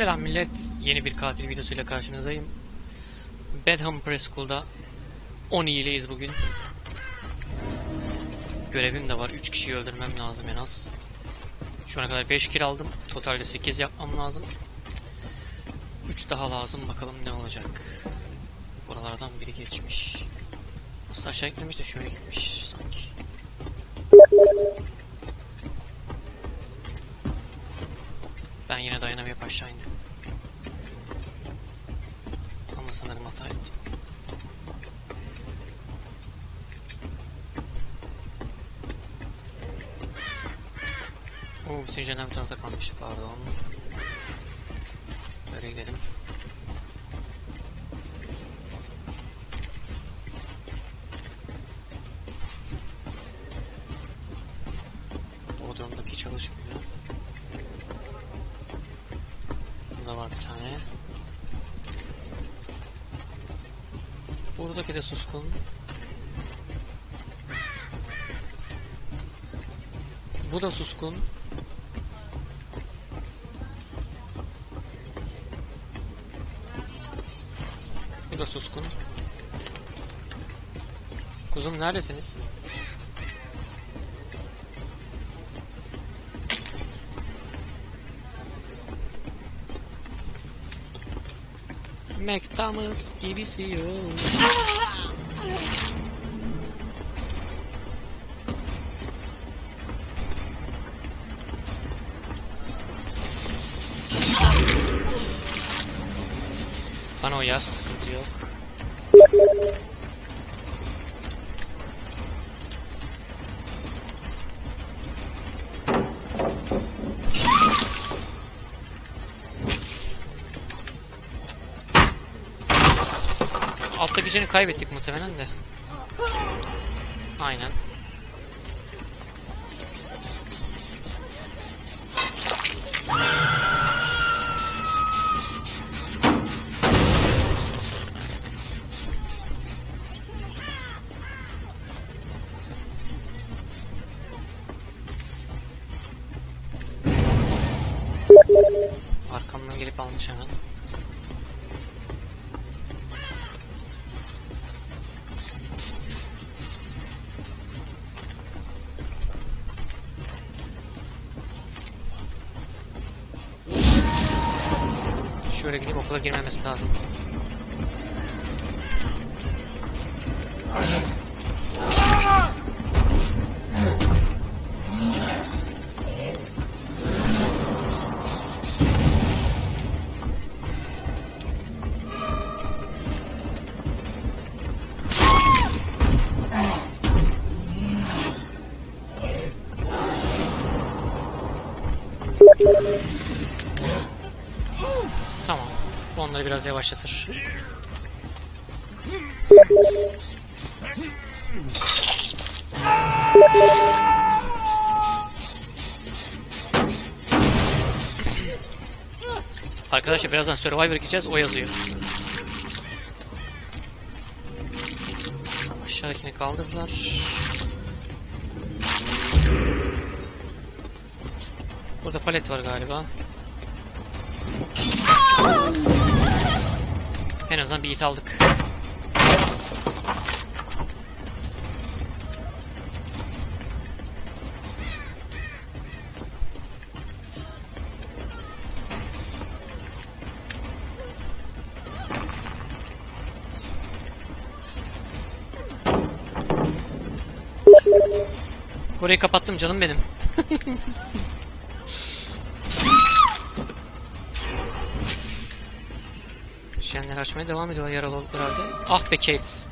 Selam millet. Yeni bir katil videosuyla karşınızdayım. Bedham Preschool'da 10 iyileyiz bugün. Görevim de var. 3 kişiyi öldürmem lazım en az. Şu ana kadar 5 kill aldım. Totalde 8 yapmam lazım. 3 daha lazım. Bakalım ne olacak. Buralardan biri geçmiş. Aslında aşağı gitmemiş de şöyle gitmiş sanki. Ben yine dayanamayıp aşağı indim. Ama sanırım hata ettim. Oo, bütün cennet bir tarafta kalmış. Pardon. Böyle gidelim. Çalışmıyor. Burada var bir tane. Buradaki de suskun. Bu da suskun. Bu da suskun. Kuzum neredesiniz? Mac Thomas gibisi yok. Bana o yaz sıkıntı yok. Gücünü kaybettik muhtemelen de. Aynen. Arkamdan gelip almış hemen. Şöyle gidip okula girmemesi lazım. Tamam. Onları biraz yavaşlatır. Arkadaşlar birazdan Survivor gideceğiz. O yazıyor. Aşağıdakini kaldırdılar. Burada palet var galiba. En azından bir it aldık. Orayı kapattım canım benim. Şenler açmaya devam ediyorlar yaralı oldukları halde. Ah be Kates.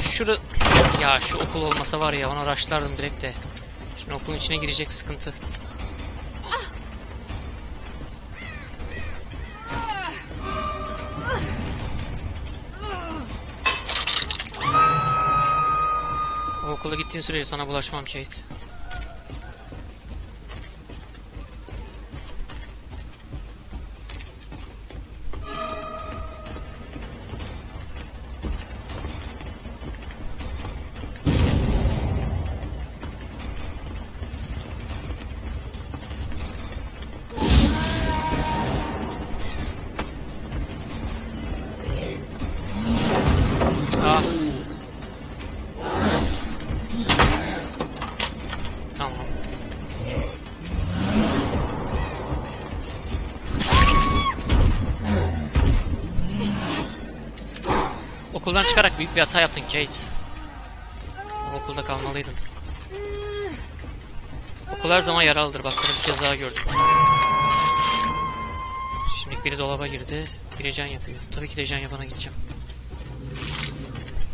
Şurada... Ya şu okul olmasa var ya ona raşlardım direkt de. Şimdi okulun içine girecek sıkıntı. O okula gittiğin sürece sana bulaşmam Kate. Okuldan çıkarak büyük bir hata yaptın Kate. O okulda kalmalıydın. Okul her zaman yaralıdır. Bak bunu bir kez daha gördüm. Şimdi biri dolaba girdi. Biri can yapıyor. Tabii ki de can yapana gideceğim.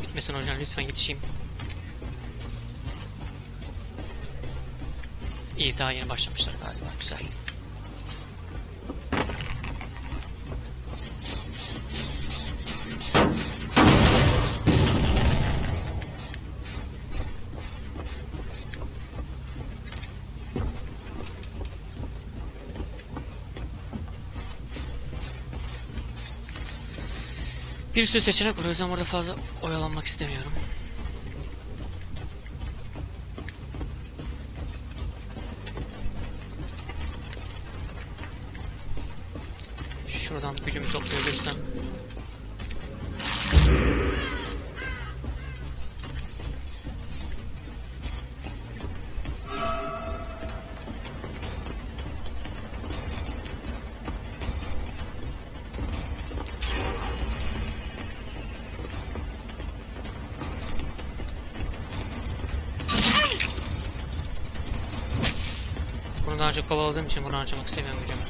Bitmesin hocam lütfen yetişeyim. İyi daha yeni başlamışlar galiba. Güzel. Bir sürü seçenek var o yüzden burada fazla oyalanmak istemiyorum. Şuradan gücümü toplayabilirsem. Önce kovaladığım için bunu harcamak istemiyorum gücümü.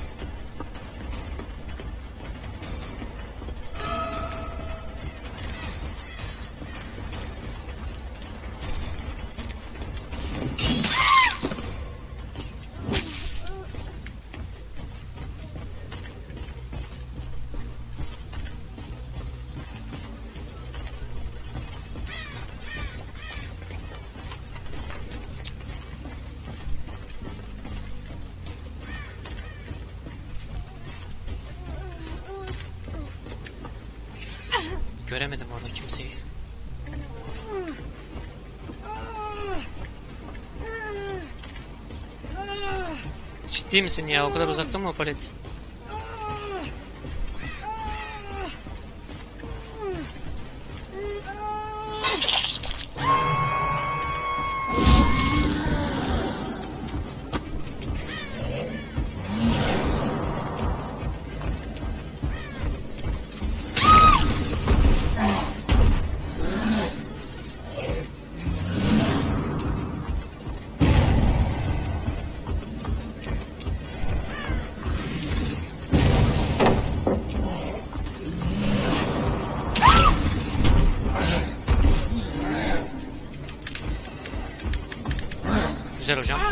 Göremedim orada kimseyi. Ciddi misin ya? O kadar uzakta mı o palet? Güzel hocam.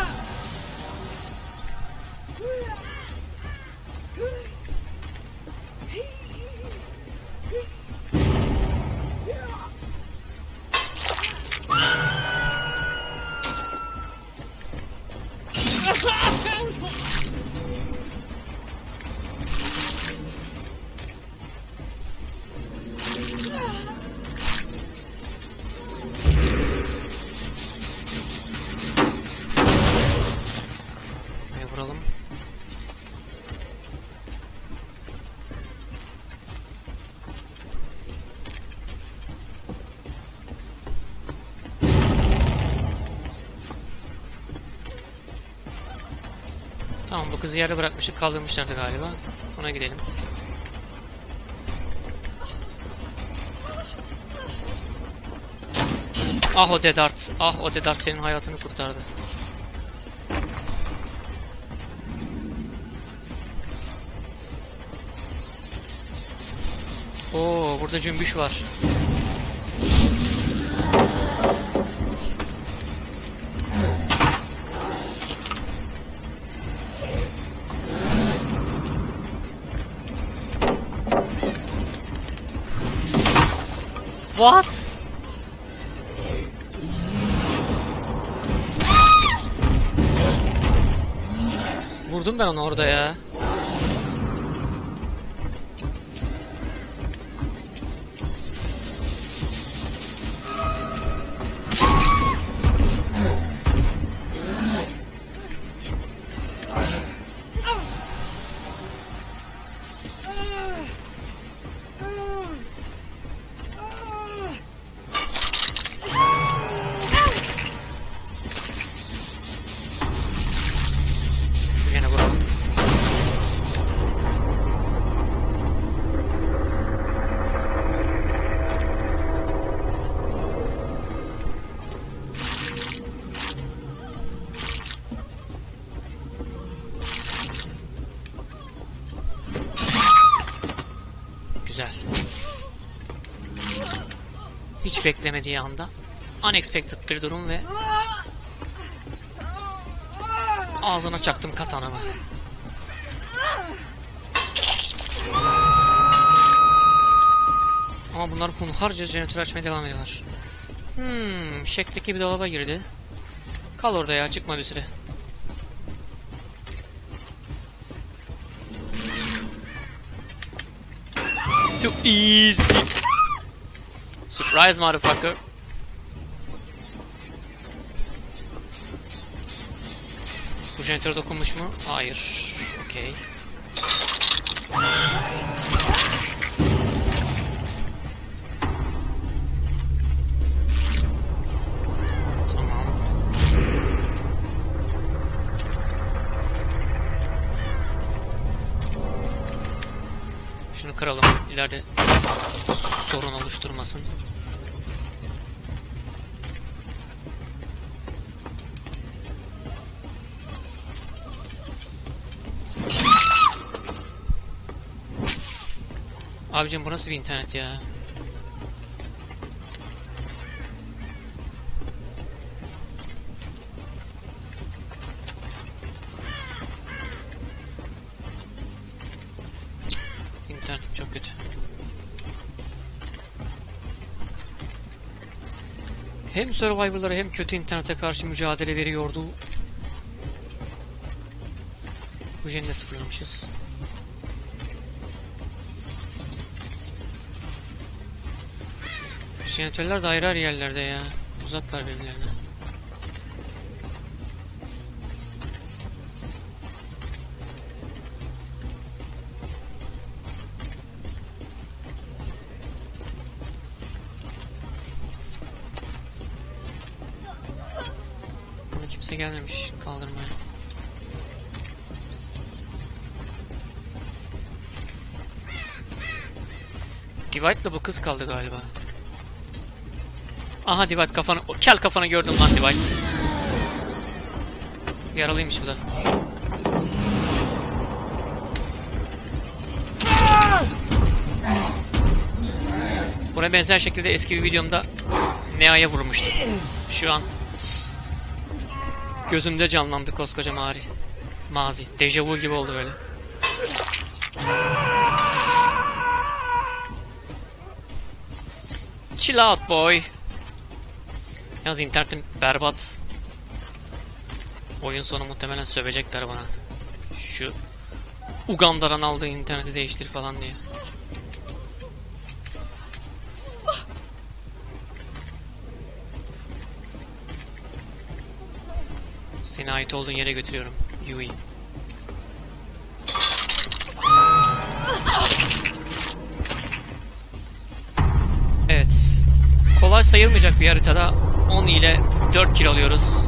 Vuralım. Tamam bu kızı yerde bırakmıştık kaldırmışlardı galiba. Ona gidelim. Ah o Dedart. Ah o Dedart senin hayatını kurtardı. Oo burada cümbüş var. What? Vurdum ben onu orada ya. Güzel. Hiç beklemediği anda unexpected bir durum ve ağzına çaktım katanamı. Ama bunlar hunharca jeneratör açmaya devam ediyorlar. Hmm, şekteki bir dolaba girdi. Kal orada ya, çıkma bir süre. Too easy. Surprise motherfucker. Bu jeneratör dokunmuş mu? Hayır. Okey. Kıralım. İleride sorun oluşturmasın. Abicim bu nasıl bir internet ya? Çok kötü. Hem Survivor'lara hem kötü internete karşı mücadele veriyordu. Bu jeni de sıfırlamışız. Jeneratörler de ayrı ayrı yerlerde ya. Uzaklar birbirlerine. Divide'la bu kız kaldı galiba. Aha Divide kafanı... Kel kafanı gördüm lan Divide. Yaralıymış bu da. Buna benzer şekilde eski bir videomda Nea'ya vurmuştum. Şu an gözümde canlandı koskoca mağari. Mazi. Dejavu gibi oldu böyle. Chill out boy. Yalnız internetim berbat. Oyun sonu muhtemelen sövecekler bana. Şu Uganda'dan aldığı interneti değiştir falan diye. Seni ait olduğun yere götürüyorum. Yui. Kolay sayılmayacak bir haritada 10 ile 4 kill alıyoruz.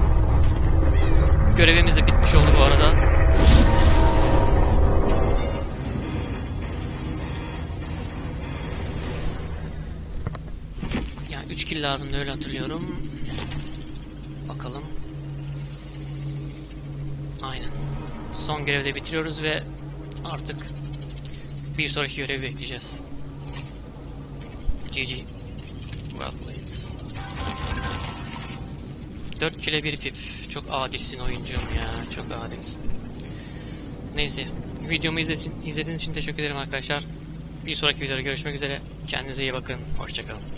Görevimiz de bitmiş oldu bu arada. Ya 3 kill lazımdı öyle hatırlıyorum. Bakalım. Aynen. Son görevde bitiriyoruz ve artık bir sonraki görevi bekleyeceğiz. GG. Played. 4 kile 1 pip. Çok adilsin oyuncum ya. Çok adilsin. Neyse. Videomu için, izlediğiniz için teşekkür ederim arkadaşlar. Bir sonraki videoda görüşmek üzere. Kendinize iyi bakın. Hoşçakalın.